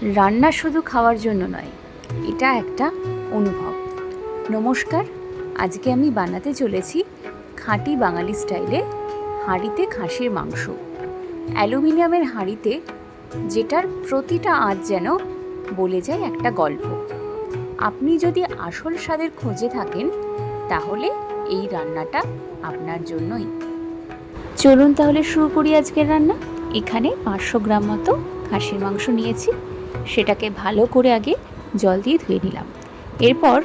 রান্না শুধু খাওয়ার জন্য নয়, এটা একটা অনুভব। নমস্কার, আজকে আমি বানাতে চলেছি খাঁটি বাঙালি স্টাইলে হাঁড়িতে খাসির মাংস। অ্যালুমিনিয়ামের হাঁড়িতে যেটার প্রতিটা আঁচ যেন বলে যায় একটা গল্প। আপনি যদি আসল স্বাদের খোঁজে থাকেন, তাহলে এই রান্নাটা আপনার জন্যই। চলুন তাহলে শুরু করি আজকের রান্না। এখানে পাঁচশো গ্রাম মতো খাসির মাংস নিয়েছি। সেটাকে ভালো করে আগে জল দিয়ে ধুয়ে নিলাম। এরপর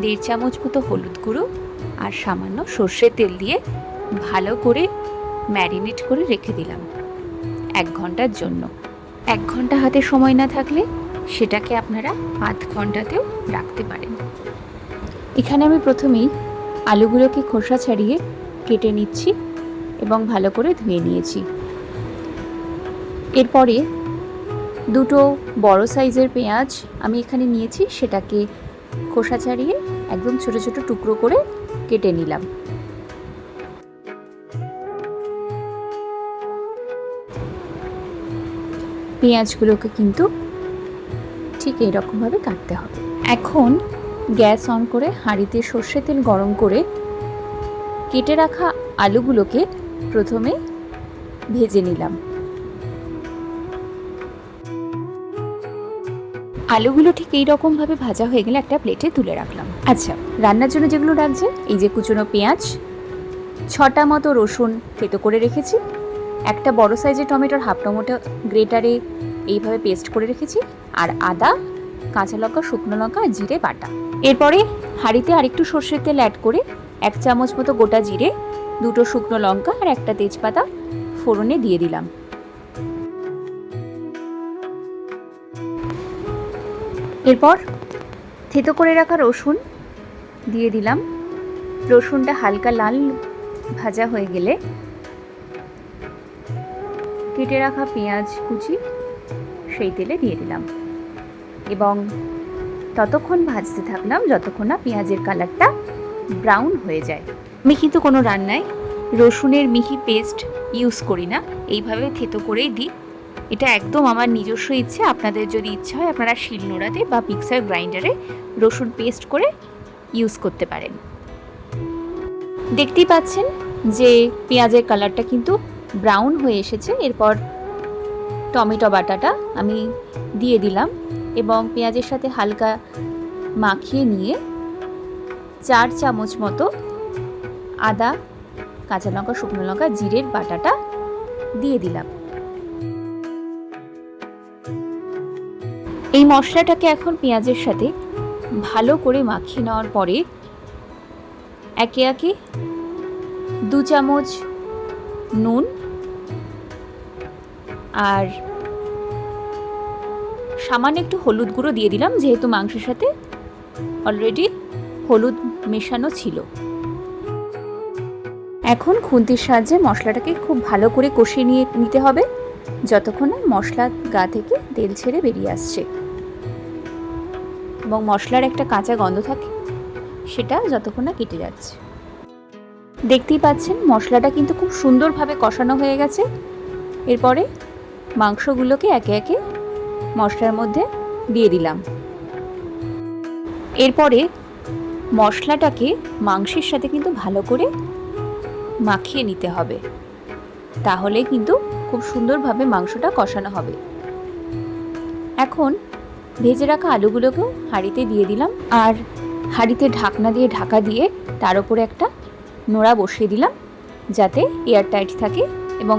দেড় চামচ মতো হলুদ গুঁড়ো আর সামান্য সর্ষের তেল দিয়ে ভালো করে ম্যারিনেট করে রেখে দিলাম এক ঘণ্টার জন্য। এক ঘণ্টা হাতে সময় না থাকলে সেটাকে আপনারা আধ ঘন্টাতেও রাখতে পারেন। এখানে আমি প্রথমেই আলুগুলোকে খোসা ছাড়িয়ে কেটে নিচ্ছি এবং ভালো করে ধুয়ে নিয়েছি। এরপরে দুটো বড় সাইজের পেঁয়াজ আমি এখানে নিয়েছি, সেটাকে খোসা ছাড়িয়ে একদম ছোট ছোট টুকরো করে কেটে নিলাম। পেঁয়াজগুলোকে কিন্তু ঠিক এইরকমভাবে কাটতে হবে। এখন গ্যাস অন করে হাঁড়িতে সর্ষে তেল গরম করে কেটে রাখা আলুগুলোকে প্রথমে ভেজে নিলাম। আলুগুলো ঠিক এই রকমভাবে ভাজা হয়ে গেলে একটা প্লেটে তুলে রাখলাম। আচ্ছা রান্নার জন্য যেগুলো রাখছে এই যে কুচনো পেঁয়াজ, ছটা মতো রসুন থেতো করে রেখেছি, একটা বড় সাইজের টমেটোর হাফ টমেটো গ্রেটারে এইভাবে পেস্ট করে রেখেছি, আর আদা, কাঁচা লঙ্কা, শুকনো লঙ্কা, আর জিরে বাটা। এরপরে হাঁড়িতে আরেকটু সর্ষের তেল অ্যাড করে এক চামচ মতো গোটা জিরে, দুটো শুকনো লঙ্কা, আর একটা তেজপাতা ফোড়নে দিয়ে দিলাম। এরপর থেতো করে রাখা রসুন দিয়ে দিলাম। রসুনটা হালকা লাল ভাজা হয়ে গেলে কেটে রাখা পেঁয়াজ কুচি সেই তেলে দিয়ে দিলাম। এবং ততক্ষণ ভাজতে থাকলাম যতক্ষণ না পেঁয়াজের কালারটা ব্রাউন হয়ে যায়। আমি কিন্তু কোনো রান্নায় রসুনের মিহি পেস্ট ইউজ করি না। এইভাবে থেতো করেই দিই। এটা একদম আমার নিজস্ব ইচ্ছে। আপনাদের যদি ইচ্ছা হয়, আপনারা শিলনোড়াতে বা মিক্সার গ্রাইন্ডারে রসুন পেস্ট করে ইউজ করতে পারেন। দেখতেই পাচ্ছেন যে পেঁয়াজের কালারটা কিন্তু ব্রাউন হয়ে এসেছে। এরপর টমেটো বাটাটা আমি দিয়ে দিলাম এবং পেঁয়াজের সাথে হালকা মাখিয়ে নিয়ে চার চামচ মতো আদা, কাঁচা লঙ্কা, শুকনো লঙ্কা, জিরের বাটাটা দিয়ে দিলাম। এই মশলাটাকে এখন পেঁয়াজের সাথে ভালো করে মাখিয়ে নেওয়ার পরে একে একে দু চামচ নুন আর সামান্য একটু হলুদ গুঁড়ো দিয়ে দিলাম, যেহেতু মাংসের সাথে অলরেডি হলুদ মেশানো ছিল। এখন খুন্তির সাহায্যে মশলাটাকে খুব ভালো করে কষিয়ে নিয়ে নিতে হবে, যতক্ষণ না মশলা গা থেকে তেল ছেড়ে বেরিয়ে আসছে। এবং মশলার একটা কাঁচা গন্ধ থাকে, সেটা যতক্ষণ না কেটে যাচ্ছে। দেখতেই পাচ্ছেন, মশলাটা কিন্তু খুব সুন্দরভাবে কষানো হয়ে গেছে। এরপরে মাংসগুলোকে একে একে মশলার মধ্যে দিয়ে দিলাম। এরপরে মশলাটাকে মাংসের সাথে কিন্তু ভালো করে মাখিয়ে নিতে হবে। তাহলে কিন্তু খুব সুন্দরভাবে মাংসটা কষানো হবে। এখন ভেজে রাখা আলুগুলোকেও হাঁড়িতে দিয়ে দিলাম আর হাঁড়িতে ঢাকনা দিয়ে ঢাকা দিয়ে তার উপরে একটা নোড়া বসিয়ে দিলাম যাতে এয়ার টাইট থাকে এবং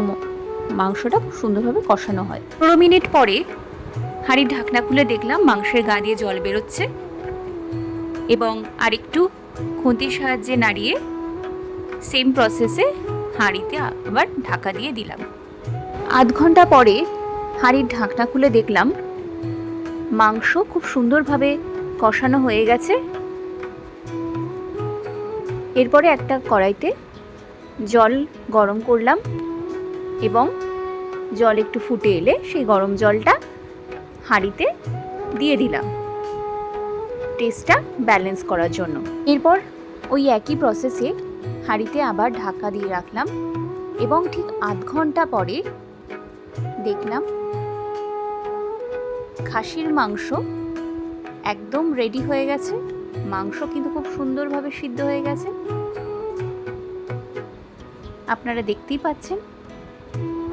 মাংসটা খুব সুন্দরভাবে কষানো হয়। পনেরো মিনিট পরে হাঁড়ির ঢাকনা খুলে দেখলাম মাংসের গা দিয়ে জল বেরোচ্ছে এবং আরেকটু খুন্তির সাহায্যে নাড়িয়ে সেম প্রসেসে হাঁড়িতে আবার ঢাকা দিয়ে দিলাম। আধ ঘণ্টা পরে হাঁড়ির ঢাকনা খুলে দেখলাম মাংস খুব সুন্দরভাবে কষানো হয়ে গেছে। এরপরে একটা কড়াইতে জল গরম করলাম এবং জল একটু ফুটে এলে সেই গরম জলটা হাঁড়িতে দিয়ে দিলাম টেস্টটা ব্যালেন্স করার জন্য। এরপর ওই একই প্রসেসে হাঁড়িতে আবার ঢাকা দিয়ে রাখলাম এবং ঠিক আধ ঘণ্টা পরে দেখলাম খাসির মাংস একদম রেডি হয়ে গেছে। মাংস কিন্তু খুব সুন্দরভাবে সিদ্ধ হয়ে গেছে। আপনারা দেখতেই পাচ্ছেন,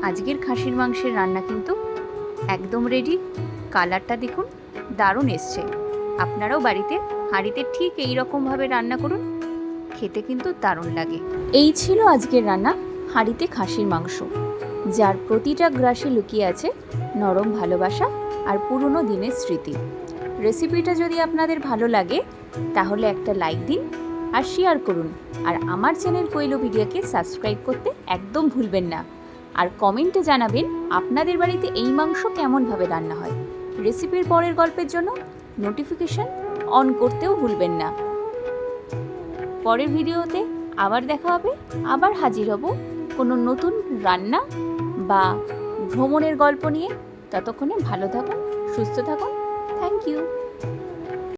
আজকের খাসির মাংসের রান্না কিন্তু একদম রেডি কালারটা দেখুন, দারুণ এসছে। আপনারাও বাড়িতে, হাঁড়িতে ঠিক এই রকমভাবে রান্না করুন, খেতে কিন্তু দারুণ লাগে। এই ছিল আজকের রান্না, হাঁড়িতে খাসির মাংস। যার প্রতিটা গ্রাসে লুকিয়ে আছে নরম ভালোবাসা আর পুরনো দিনের স্মৃতি। রেসিপিটা যদি আপনাদের ভালো লাগে, তাহলে একটা লাইক দিন আর শেয়ার করুন। আর আমার চ্যানেল কৈলো ভিডিওকে সাবস্ক্রাইব করতে একদম ভুলবেন না। আর কমেন্টে জানাবেন আপনাদের বাড়িতে এই মাংস কেমনভাবে রান্না হয়। রেসিপির পরের গল্পের জন্য নোটিফিকেশন অন করতেও ভুলবেন না। পরের ভিডিওতে আবার দেখা হবে, আবার হাজির হব কোনো নতুন রান্না বা ভ্রমণের গল্প নিয়ে। ততক্ষণে ভালো থাকুন সুস্থ থাকুন। Thank you